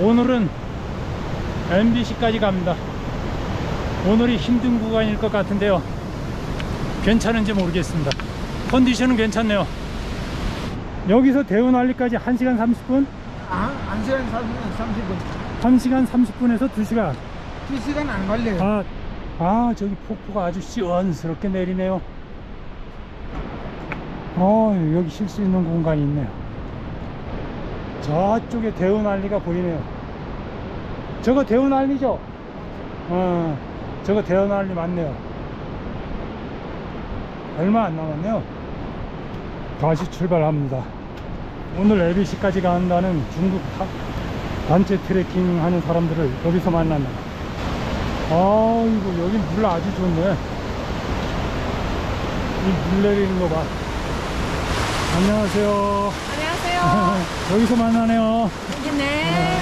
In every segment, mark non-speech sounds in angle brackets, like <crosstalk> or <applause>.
오늘은 MBC까지 갑니다. 오늘이 힘든 구간일 것 같은데요. 괜찮은지 모르겠습니다. 컨디션은 괜찮네요. 여기서 대운알리까지 1시간 30분? 아, 한 시간 30분. 1시간 30분에서 2시간. 두 시간 안 걸려요. 아, 아, 저기 폭포가 아주 시원스럽게 내리네요. 어, 여기 쉴 수 있는 공간이 있네요. 저쪽에 대운알리가 보이네요. 저거 대운알리죠? 어, 저거 대운알리 맞네요. 얼마 안 남았네요. 다시 출발합니다. 오늘 ABC까지 간다는 중국 타- 단체 트레킹 하는 사람들을 여기서 만납니다. 아이고 여긴 물 아주 좋네 이 물 내리는 거봐 안녕하세요. 여기서 만나네요 네.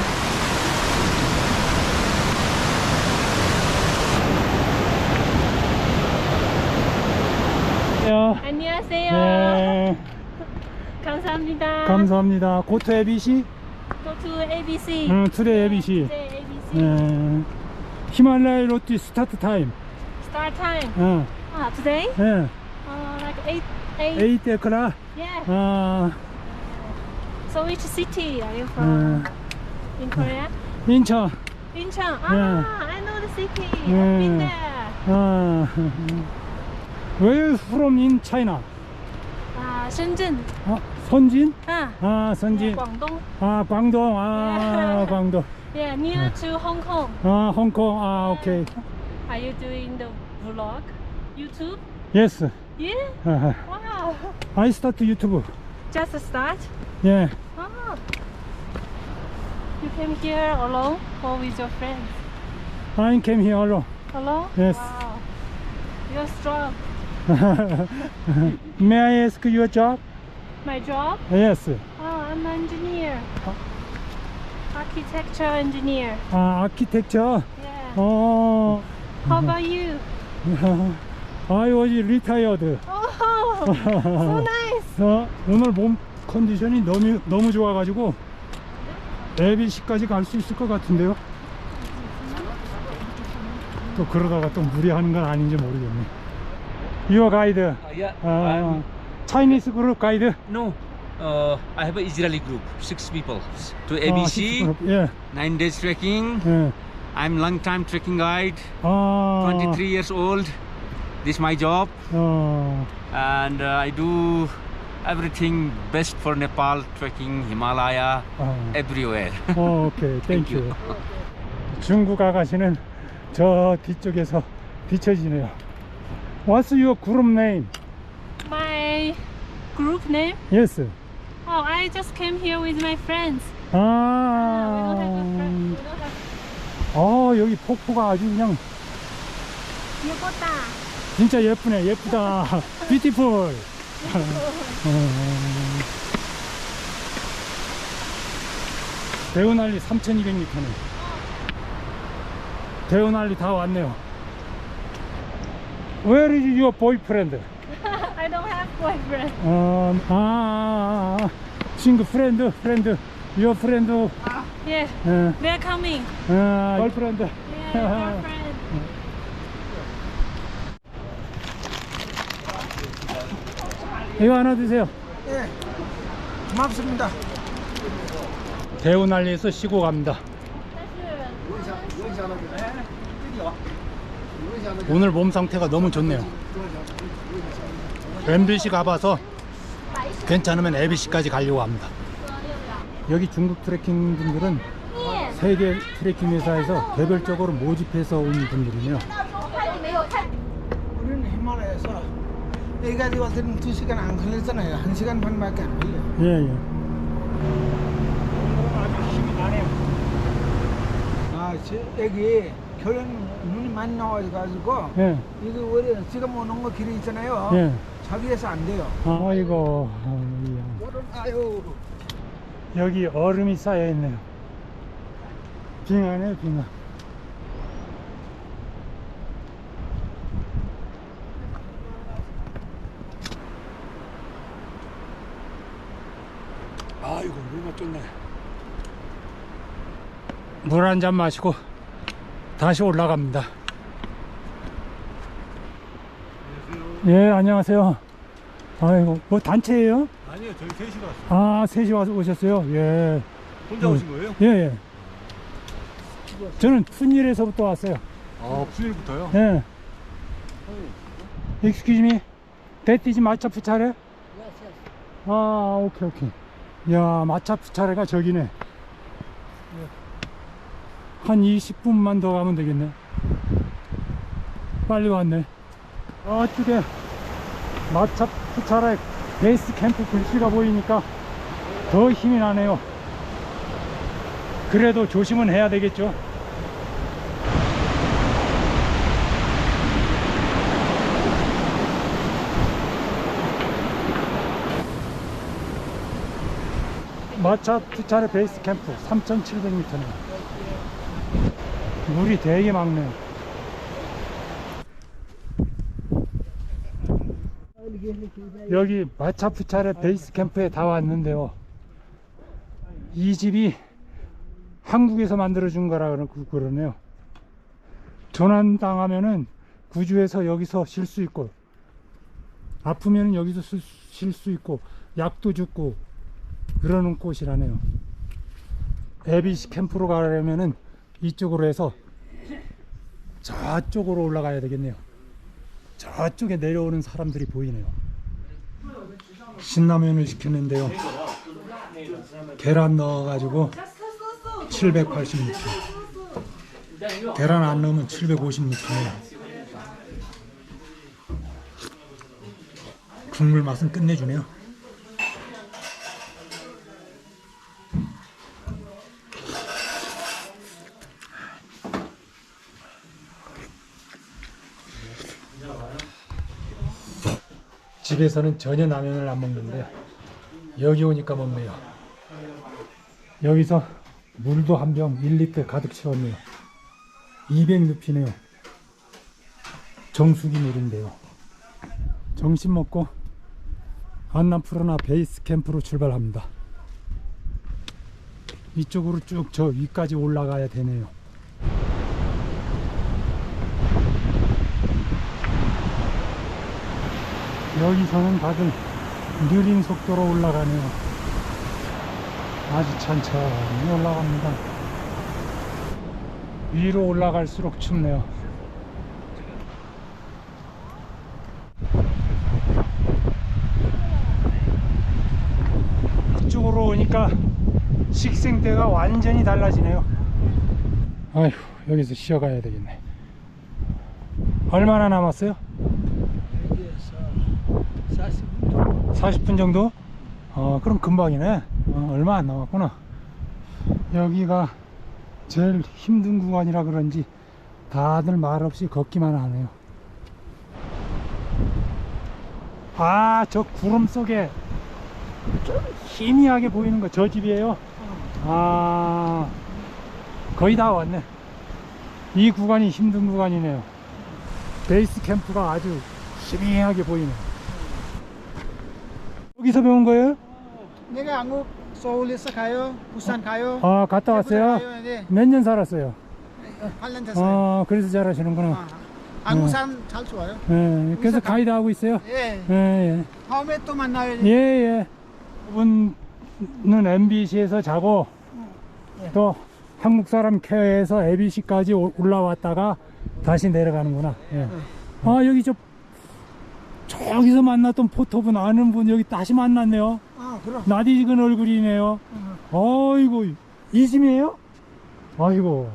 야, 안녕하세요. 네 감사합니다. 감사합니다 고토 ABC Go to ABC. 응 투데이 ABC 네, ABC. 네 히말라야 로티 스타트 타임 Start time. 어, Ah, today? 네 Uh, like eight, eight. 8 에크라 Yeah. 아, So which city are you from? 어, In Korea? 인천 Incheon. Yeah. Ah, I know the city. I've Yeah. been there. 아, Where from in China? Ah, Shenzhen. 아, 선진? Ah. 아 선진 Guangdong. 아 광동 아 Yeah. 광동 Yeah, near to Hong Kong. 아 홍콩 아 오케이 Are you doing the vlog? YouTube? 예스 Yeah. 아, Wow. I start 유튜브 Just a start. 예 Ah. You came here alone or with your friends? I came here alone Alone? Yes. Wow. You're strong. May I ask your job? My job? Yes Oh, I'm an engineer. Oh. Architecture engineer. 아 아키텍처 Yeah. 어 How about you? I was retired Oh, so nice. 어, 오늘 몸 컨디션이 너무 너무 좋아가지고 ABC까지 갈 수 있을 것 같은데요. 또 그러다가 또 무리하는 건 아닌지 모르겠네. Your guide, Uh, yeah, 아, I'm, Chinese group guide. no, uh, I have an Israeli group, six people. To 아, ABC, group. 예, nine days trekking. 예. I'm long time trekking guide, 아, 23 years old. This is my job, 어, and uh, I do everything best for Nepal, trekking Himalaya, 아, everywhere. 어, 오케이, Thank 땡큐. you. 중국 아가씨는 저 뒤쪽에서 비춰지네요. What's your group name? My group name? Yes. Oh, I just came here with my friends. Ah, we don't have a friend. 아, We don't have. 아 여기 폭포가 아주 그냥 예뻤다. 진짜 예쁘네 예쁘다 뷰티풀 대운알리 3200m네 대운알리 다 왔네요 Where is your boyfriend? I don't have boyfriend. 어, 아, 아, 아, 아. 친구 프렌드 프렌드 your friend Yeah, 어, they're coming. 어, 걸프렌드 Yeah, girlfriend. 이거 하나 드세요 예. 고맙습니다. 대운알리에서 쉬고 갑니다 오늘 몸 상태가 너무 좋네요. MBC 가봐서 괜찮으면 ABC까지 가려고 합니다. 여기 중국 트레킹 분들은 세계 트레킹 회사에서 개별적으로 모집해서 온 분들이네요. 우리는 히말라야에서 여기까지 왔을 두 시간 안 걸렸잖아요. 한 시간 반밖에 안 걸려. 예, 예. 아주 힘이 나네요. 아, 저, 여기 겨울 눈이 많이 나와가지고 예, 이거 원래 지금 오는 거 길이 있잖아요. 예. 저기에서 안 돼요. 아이고, 아이야. 여름 아유. 여기 얼음이 쌓여 있네요. 빙하네요, 빙하. 아이고, 물맛 좋네. 물 한 잔 마시고 다시 올라갑니다. 예, 안녕하세요. 아이고, 뭐 단체예요? 아니요, 저희 셋이 왔어요. 아, 셋이 와서 오셨어요? 예. 혼자 오신 거예요? 예, 예. 저는 푼일에서부터 왔어요. 아, 푸일부터요? 예. Excuse me. That is? 아, 오케이, 오케이. 야, 마차프 차례가 저기네. 한 20분만 더 가면 되겠네. 빨리 왔네. 저쪽에 마차프 차례 베이스 캠프 글씨가 보이니까 더 힘이 나네요. 그래도 조심은 해야 되겠죠. 마차 투차의 베이스 캠프 3,700m네. 물이 되게 많네요. 여기 마차 푸차의 베이스 캠프에 다 왔는데요. 이 집이 한국에서 만들어준 거라 그러- 그러네요. 전환 당하면은 구주에서 여기서 쉴 수 있고, 아프면은 여기서 쉴 수 있고, 약도 주고, 그러는 곳이라네요. ABC 캠프로 가려면은 이쪽으로 해서 저쪽으로 올라가야 되겠네요. 저쪽에 내려오는 사람들이 보이네요. 신라면을 시켰는데요. 계란 넣어가지고 786. 계란 안 넣으면 756이네요. 국물 맛은 끝내주네요. 집에서는 전혀 라면을 안 먹는데 여기 오니까 먹네요. 여기서 물도 한 병 1리터 가득 채웠네요. 200루피네요. 정수기 물인데요. 점심 먹고 안남푸르나 베이스 캠프로 출발합니다. 이쪽으로 쭉 저 위까지 올라가야 되네요. 여기서는 다들 느린 속도로 올라가네요. 아주 천천히 올라갑니다. 위로 올라갈수록 춥네요. 이쪽으로 오니까 식생대가 완전히 달라지네요. 아휴, 여기서 쉬어가야 되겠네. 얼마나 남았어요? 40분 정도? 어, 그럼 금방이네. 어, 얼마 안 남았구나. 여기가 제일 힘든 구간이라 그런지 다들 말없이 걷기만 하네요. 아, 저 구름 속에 좀 희미하게 보이는 거 저 집이에요? 아, 거의 다 왔네. 이 구간이 힘든 구간이네요. 베이스 캠프가 아주 희미하게 보이네요. 여기서 배운 거예요? 내가 한국 서울에서 가요, 부산 가요. 아, 갔다 왔어요? 가요, 네. 몇 년 살았어요? 8년 됐어요. 아, 그래서 잘 하시는구나. 아, 한국 사람 잘 좋아요. 예, 그래서 가이드 하고 있어요? 예. 예, 예. 다음에 또 만나요. 예, 예. 분은 MBC에서 자고 또 한국 사람 케어에서 ABC까지 올라왔다가 다시 내려가는구나. 예. 아, 여기 저 저기서 만났던 포토분 아는 분 여기 다시 만났네요. 아, 그럼. 나디익은 얼굴이네요. 아이고, 이심이에요? 아이고.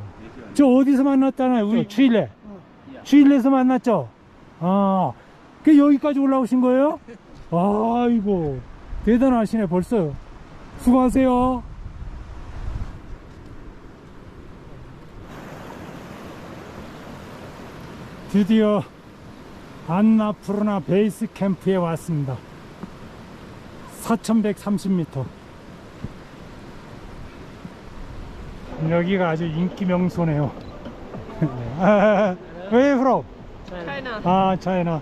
저 어디서 만났잖아요. 우리 추일레. 추일레에서 만났죠? 아, 그 여기까지 올라오신 거예요? 아이고. 대단하시네, 벌써. 수고하세요. 드디어 안나푸르나 베이스 캠프에 왔습니다. 4130m. 여기가 아주 인기 명소네요. Where from? China. 아, 차이나.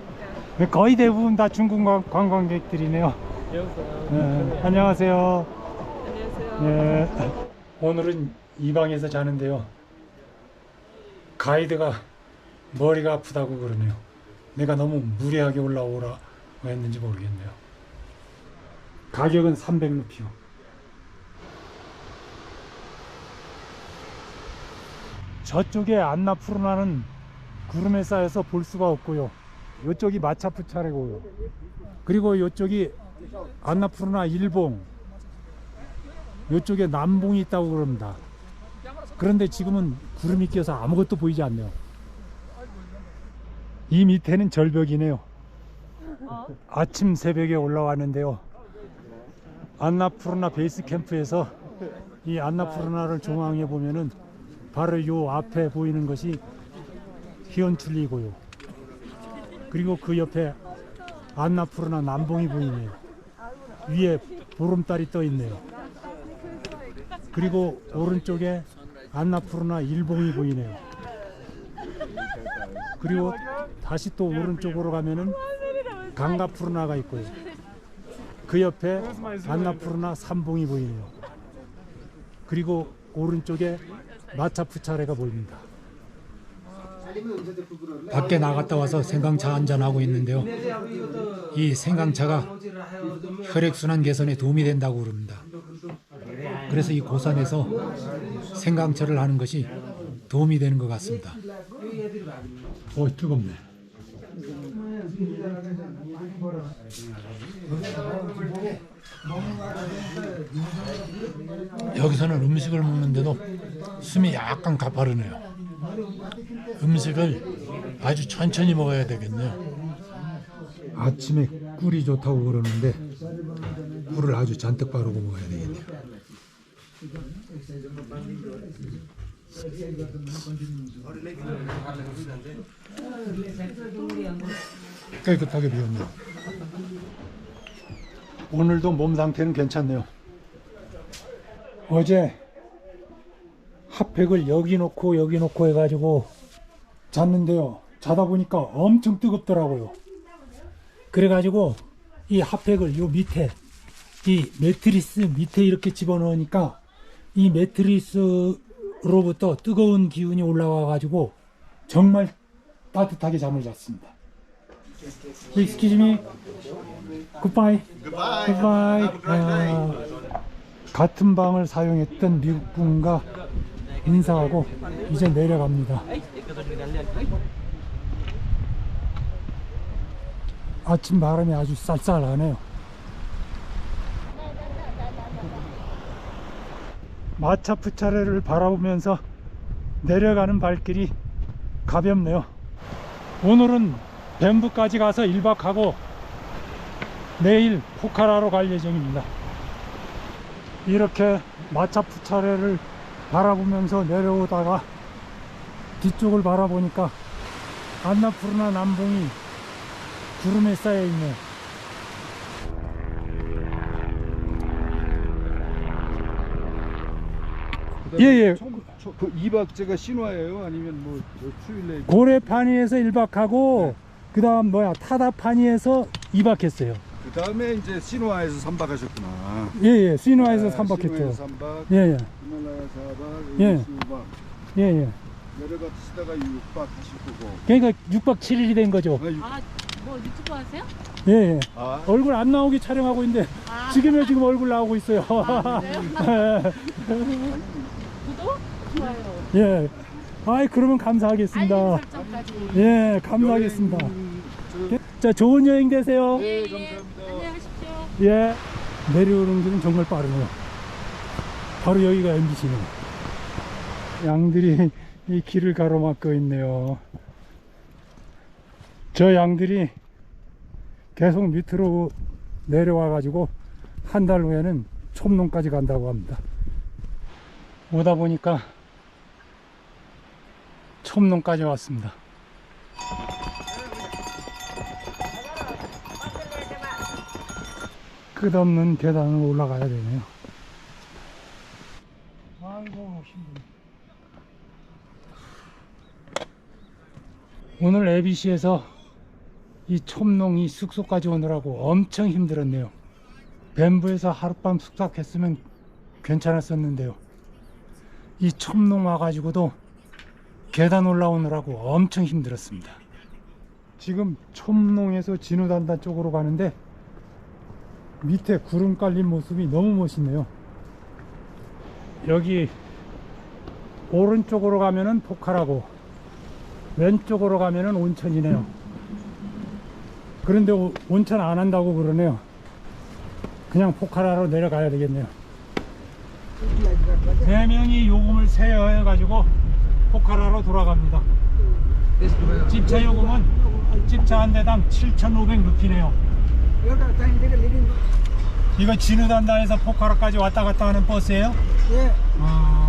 거의 대부분 다 중국 관- 관광객들이네요. 네, 안녕하세요. 안녕하세요. 예. 오늘은 이 방에서 자는데요. 가이드가 머리가 아프다고 그러네요. 내가 너무 무리하게 올라오라고 했는지 모르겠네요. 가격은 300루피요. 저쪽에 안나푸르나는 구름에 쌓여서 볼 수가 없고요. 이쪽이 마차푸차레고요. 그리고 이쪽이 안나푸르나 일봉. 이쪽에 남봉이 있다고 그럽니다. 그런데 지금은 구름이 껴서 아무것도 보이지 않네요. 이 밑에는 절벽이네요. 아침 새벽에 올라왔는데요. 안나푸르나 베이스 캠프에서 이 안나푸르나를 중앙에 보면은 바로 요 앞에 보이는 것이 히온툴리고요. 그리고 그 옆에 안나푸르나 남봉이 보이네요. 위에 보름달이 떠 있네요. 그리고 오른쪽에 안나푸르나 일봉이 보이네요. 그리고 다시 또 오른쪽으로 가면은 강가푸르나가 있고요. 그 옆에 안나푸르나 삼봉이 보이네요. 그리고 오른쪽에 마차푸차레가 보입니다. 밖에 나갔다 와서 생강차 한잔하고 있는데요. 이 생강차가 혈액순환 개선에 도움이 된다고 그럽니다. 그래서 이 고산에서 생강차를 하는 것이 도움이 되는 것 같습니다. 오, 뜨겁네. 여기서는 음식을 먹는데도 숨이 약간 가파르네요. 음식을 아주 천천히 먹어야 되겠네요. 아침에 꿀이 좋다고 그러는데 꿀을 아주 잔뜩 바르고 먹어야 되겠네요. 깨끗하게 비웠네요. 오늘도 몸 상태는 괜찮네요. 어제 핫팩을 여기 놓고 여기 놓고 해가지고 잤는데요. 자다 보니까 엄청 뜨겁더라고요. 그래가지고 이 핫팩을 요 밑에 이 매트리스 밑에 이렇게 집어넣으니까 이 매트리스로부터 뜨거운 기운이 올라와 가지고 정말 따뜻하게 잠을 잤습니다. Excuse me. Goodbye. Goodbye. 아, 같은 방을 사용했던 미국 분과 인사하고 이제 내려갑니다. 아침 바람이 아주 쌀쌀하네요. 마차푸차레를 바라보면서 내려가는 발길이 가볍네요. 오늘은 뱀부까지 가서 1박하고 내일 포카라로 갈 예정입니다. 이렇게 마차푸차레를 바라보면서 내려오다가 뒤쪽을 바라보니까 안나푸르나 남봉이 구름에 쌓여 있네. 예예. 그 2박제가 신화예요? 아니면 뭐 수일래? 고래파니에서 1박하고 그 다음 뭐야 타다파니에서 2박 했어요. 그 다음에 이제 신화에서 3박 하셨구나. 예예. 시노아에서 3박 했죠. 3박, 예예. 히말라야 4박, 예. 여기 5박. 예예. 내려가시다가 6박 하실 거고. 그러니까 6박 7일이 된 거죠. 아, 육- 아, 뭐 유튜브 하세요? 예예. 아, 얼굴 안 나오게 촬영하고 있는데 지금요 지금 얼굴 나오고 있어요. 아, <laughs> 구독? 좋아요. 예. 아이 그러면 감사하겠습니다. 예, 감사하겠습니다. 자, 좋은 여행 되세요. 예, 예. 안녕하십시오. 예. 내려오는 길은 정말 빠르네요. 바로 여기가 MBC네요. 양들이 이 길을 가로막고 있네요. 저 양들이 계속 밑으로 내려와 가지고 한 달 후에는 촌농까지 간다고 합니다. 오다 보니까 촌농까지 왔습니다. 끝없는 계단을 올라가야 되네요. 아이고 힘드네. 오늘 ABC에서 이 촌농이 숙소까지 오느라고 엄청 힘들었네요. 뱀부에서 하룻밤 숙박했으면 괜찮았었는데요. 이 첨농 와가지고도 계단 올라오느라고 엄청 힘들었습니다. 지금 첨농에서 진우단단 쪽으로 가는데 밑에 구름 깔린 모습이 너무 멋있네요. 여기 오른쪽으로 가면은 포카라고 왼쪽으로 가면은 온천이네요. 그런데 오- 온천 안 한다고 그러네요. 그냥 포카라로 내려가야 되겠네요. 네 명이 요금을 세어가지고 포카라로 돌아갑니다. 집차 요금은 집차 한 대당 7,500 루피네요. 이거 진우단다에서 포카라까지 왔다 갔다 하는 버스예요? 예. 아,